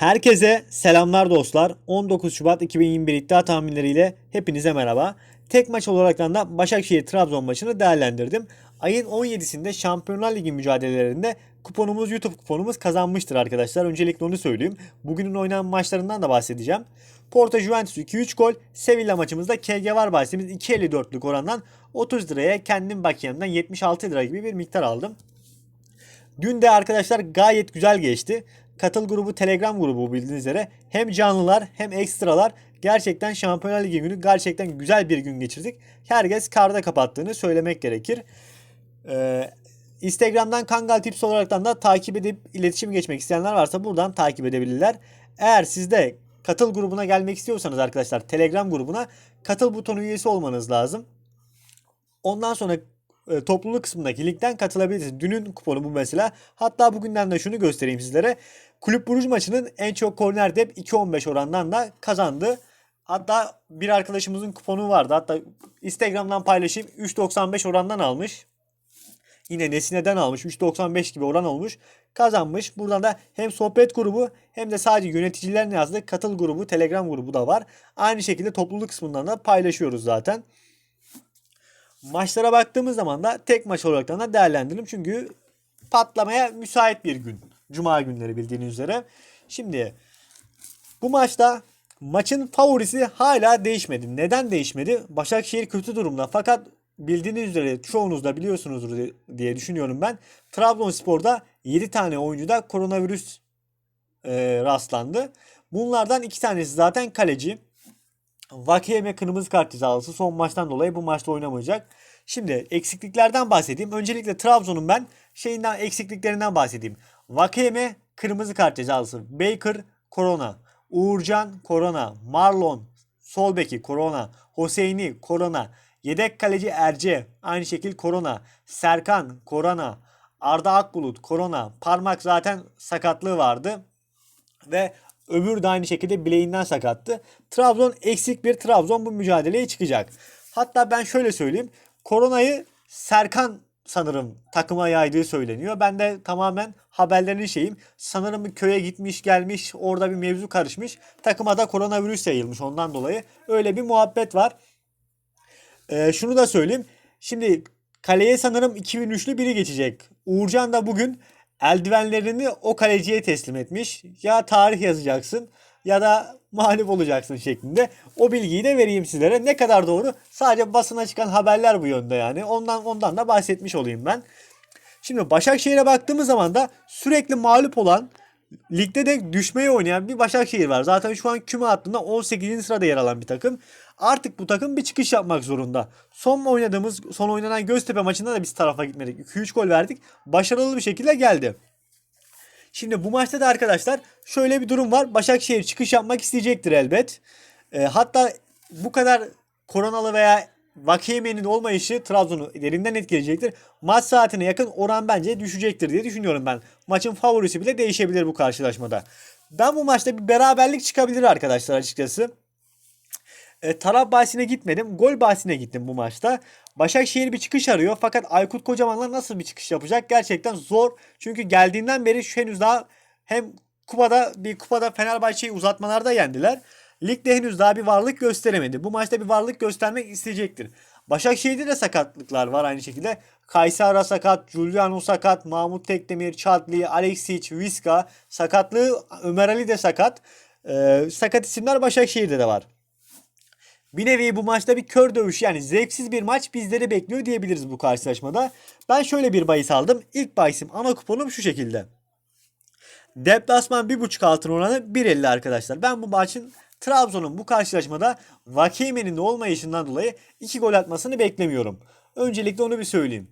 Herkese selamlar dostlar. 19 Şubat 2021 iddia tahminleriyle hepinize merhaba. Tek maç olaraktan da Başakşehir Trabzon maçını değerlendirdim. Ayın 17'sinde Şampiyonlar Ligi mücadelelerinde kuponumuz YouTube kuponumuz kazanmıştır arkadaşlar. Öncelikle onu söyleyeyim. Bugünün oynanan maçlarından da bahsedeceğim. Porto Juventus 2-3 gol. Sevilla maçımızda KG var bahsimiz 2.54'lük orandan 30 liraya kendim bakiyemden 76 lira gibi bir miktar aldım. Dün de arkadaşlar gayet güzel geçti. Katıl grubu Telegram grubu bildiğiniz üzere hem canlılar hem ekstralar gerçekten Şampiyonlar Ligi günü gerçekten güzel bir gün geçirdik. Herkes karda kapattığını söylemek gerekir. Ee, Instagram'dan Kangal Tips olaraktan da takip edip iletişim geçmek isteyenler varsa buradan takip edebilirler. Eğer siz de katıl grubuna gelmek istiyorsanız arkadaşlar Telegram grubuna katıl butonu üyesi olmanız lazım. Ondan sonra e, topluluk kısmındaki linkten katılabilirsiniz. Dünün kuponu bu mesela. Hatta bugünden de şunu göstereyim sizlere. Kulüp Buruj maçının en çok korner dep 2.15 orandan da kazandı. Hatta bir arkadaşımızın kuponu vardı. Hatta Instagram'dan paylaşayım. 3.95 orandan almış. Yine Nesine'den almış. 3.95 gibi oran olmuş. Kazanmış. Buradan da hem sohbet grubu hem de sadece yöneticilerin yazdığı katıl grubu, Telegram grubu da var. Aynı şekilde topluluk kısmından da paylaşıyoruz zaten. Maçlara baktığımız zaman da tek maç olarak da değerlendirelim. Çünkü patlamaya müsait bir gün. Cuma günleri bildiğiniz üzere. Şimdi bu maçta maçın favorisi hala değişmedi. Neden değişmedi? Başakşehir kötü durumda. Fakat bildiğiniz üzere çoğunuz da biliyorsunuzdur diye düşünüyorum ben. Trabzonspor'da 7 tane oyuncuda koronavirüs e, rastlandı. Bunlardan iki tanesi zaten kaleci. Vakiyeme kırmızı kart cezalısı son maçtan dolayı bu maçta oynamayacak. Şimdi eksikliklerden bahsedeyim. Öncelikle Trabzon'un ben şeyinden eksikliklerinden bahsedeyim. Vakiyeme kırmızı kart cezalısı. Baker korona. Uğurcan korona. Marlon sol beki korona. Hoseyni korona. Yedek kaleci Erce aynı şekil korona. Serkan korona. Arda Akbulut korona. Parmak zaten sakatlığı vardı. Ve öbür de aynı şekilde bileğinden sakattı. Trabzon eksik bir Trabzon bu mücadeleye çıkacak. Hatta ben şöyle söyleyeyim. Koronayı Serkan sanırım takıma yaydığı söyleniyor. Ben de tamamen haberlerin şeyim. Sanırım bir köye gitmiş gelmiş orada bir mevzu karışmış. Takıma da koronavirüs yayılmış ondan dolayı. Öyle bir muhabbet var. Ee, şunu da söyleyeyim. Şimdi kaleye sanırım 2003'lü biri geçecek. Uğurcan da bugün eldivenlerini o kaleciye teslim etmiş. Ya tarih yazacaksın ya da mağlup olacaksın şeklinde. O bilgiyi de vereyim sizlere. Ne kadar doğru? Sadece basına çıkan haberler bu yönde yani. Ondan ondan da bahsetmiş olayım ben. Şimdi Başakşehir'e baktığımız zaman da sürekli mağlup olan ligde de düşmeye oynayan bir Başakşehir var. Zaten şu an küme hattında 18. sırada yer alan bir takım. Artık bu takım bir çıkış yapmak zorunda. Son oynadığımız, son oynanan Göztepe maçında da biz tarafa gitmedik. 2-3 gol verdik. Başarılı bir şekilde geldi. Şimdi bu maçta da arkadaşlar şöyle bir durum var. Başakşehir çıkış yapmak isteyecektir elbet. E, hatta bu kadar koronalı veya Vakiyeme'nin olmayışı Trabzon'u derinden etkileyecektir. Maç saatine yakın oran bence düşecektir diye düşünüyorum ben. Maçın favorisi bile değişebilir bu karşılaşmada. Ben bu maçta bir beraberlik çıkabilir arkadaşlar açıkçası. E, taraf bahsine gitmedim. Gol bahsine gittim bu maçta. Başakşehir bir çıkış arıyor. Fakat Aykut Kocaman'la nasıl bir çıkış yapacak? Gerçekten zor. Çünkü geldiğinden beri şu henüz daha hem kupada bir kupada Fenerbahçe'yi uzatmalarda yendiler. Ligde henüz daha bir varlık gösteremedi. Bu maçta bir varlık göstermek isteyecektir. Başakşehir'de de sakatlıklar var aynı şekilde. Kaysara sakat, Giuliano sakat, Mahmut Tekdemir, Çatli, Alexic, Viska sakatlığı, Ömer Ali de sakat. Ee, sakat isimler Başakşehir'de de var. Bir nevi bu maçta bir kör dövüş yani zevksiz bir maç bizleri bekliyor diyebiliriz bu karşılaşmada. Ben şöyle bir bahis aldım. İlk bahisim ana kuponum şu şekilde. Deplasman 1.5 altın oranı 1.50 arkadaşlar. Ben bu maçın Trabzon'un bu karşılaşmada Vakime'nin de olmayışından dolayı 2 gol atmasını beklemiyorum. Öncelikle onu bir söyleyeyim.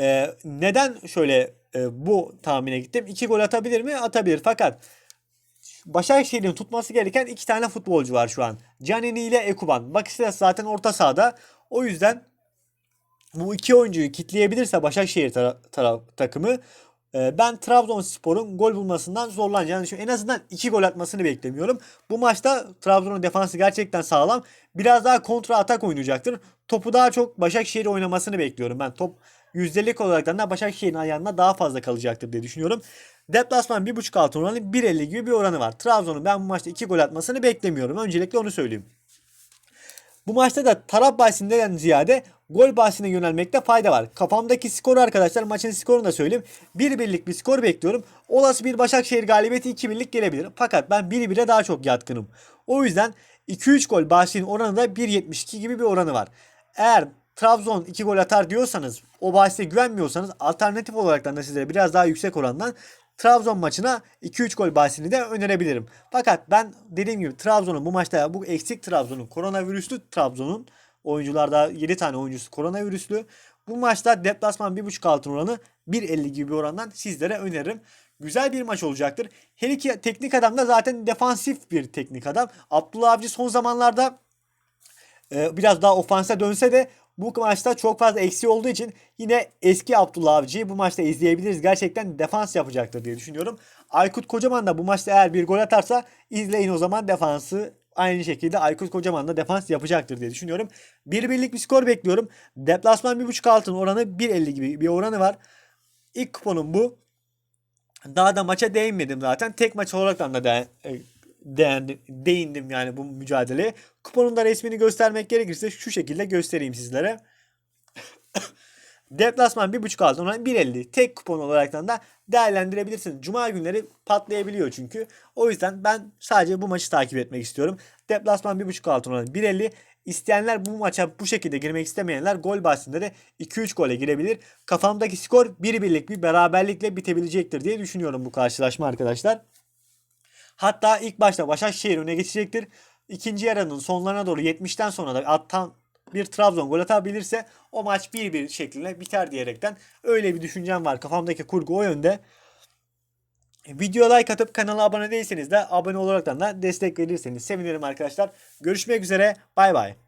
Ee, neden şöyle e, bu tahmine gittim? 2 gol atabilir mi? Atabilir. Fakat Başakşehir'in tutması gereken iki tane futbolcu var şu an. Canini ile Ekuban. Bakışlar zaten orta sahada. O yüzden bu iki oyuncuyu kitleyebilirse Başakşehir tara- tara- takımı ben Trabzonspor'un gol bulmasından zorlanacağını düşünüyorum. En azından iki gol atmasını beklemiyorum. Bu maçta Trabzon'un defansı gerçekten sağlam. Biraz daha kontra atak oynayacaktır. Topu daha çok Başakşehir oynamasını bekliyorum. Ben top yüzdelik olarak da Başakşehir'in ayağında daha fazla kalacaktır diye düşünüyorum. Deplasman 1.5 altın oranı 1.50 gibi bir oranı var. Trabzon'un ben bu maçta 2 gol atmasını beklemiyorum. Öncelikle onu söyleyeyim. Bu maçta da taraf bahsinden ziyade gol bahsine yönelmekte fayda var. Kafamdaki skoru arkadaşlar maçın skorunu da söyleyeyim. 1 birlik bir skor bekliyorum. Olası bir Başakşehir galibiyeti 2 birlik gelebilir. Fakat ben 1-1'e daha çok yatkınım. O yüzden 2-3 gol bahsinin oranı da 1.72 gibi bir oranı var. Eğer Trabzon 2 gol atar diyorsanız o bahse güvenmiyorsanız alternatif olarak da sizlere biraz daha yüksek orandan Trabzon maçına 2-3 gol bahsini de önerebilirim. Fakat ben dediğim gibi Trabzon'un bu maçta bu eksik Trabzon'un koronavirüslü Trabzon'un oyuncularda 7 tane oyuncusu koronavirüslü. Bu maçta deplasman 1.5 altın oranı 1.50 gibi bir orandan sizlere öneririm. Güzel bir maç olacaktır. Her iki teknik adam da zaten defansif bir teknik adam. Abdullah Avcı son zamanlarda e, biraz daha ofansa dönse de bu maçta çok fazla eksiği olduğu için yine eski Abdullah Avcı'yı bu maçta izleyebiliriz. Gerçekten defans yapacaktır diye düşünüyorum. Aykut Kocaman da bu maçta eğer bir gol atarsa izleyin o zaman defansı aynı şekilde Aykut Kocaman da defans yapacaktır diye düşünüyorum. Bir birlik bir skor bekliyorum. Deplasman 1.5 altın oranı 1.50 gibi bir oranı var. İlk kuponum bu. Daha da maça değinmedim zaten. Tek maç olarak da de, e, değindim, değindim yani bu mücadeleye. Kuponun da resmini göstermek gerekirse şu şekilde göstereyim sizlere. Deplasman 1.5 altın oran 1.50 tek kupon olaraktan da değerlendirebilirsiniz. Cuma günleri patlayabiliyor çünkü. O yüzden ben sadece bu maçı takip etmek istiyorum. Deplasman 1.5 altın oran 1.50 İsteyenler bu maça bu şekilde girmek istemeyenler gol bahsinde de 2-3 gole girebilir. Kafamdaki skor 1 birlik bir beraberlikle bitebilecektir diye düşünüyorum bu karşılaşma arkadaşlar. Hatta ilk başta Başakşehir öne geçecektir. İkinci yarının sonlarına doğru 70'ten sonra da attan bir Trabzon gol atabilirse o maç 1-1 şeklinde biter diyerekten öyle bir düşüncem var. Kafamdaki kurgu o yönde. Video like atıp kanala abone değilseniz de abone olaraktan da destek verirseniz sevinirim arkadaşlar. Görüşmek üzere. Bay bay.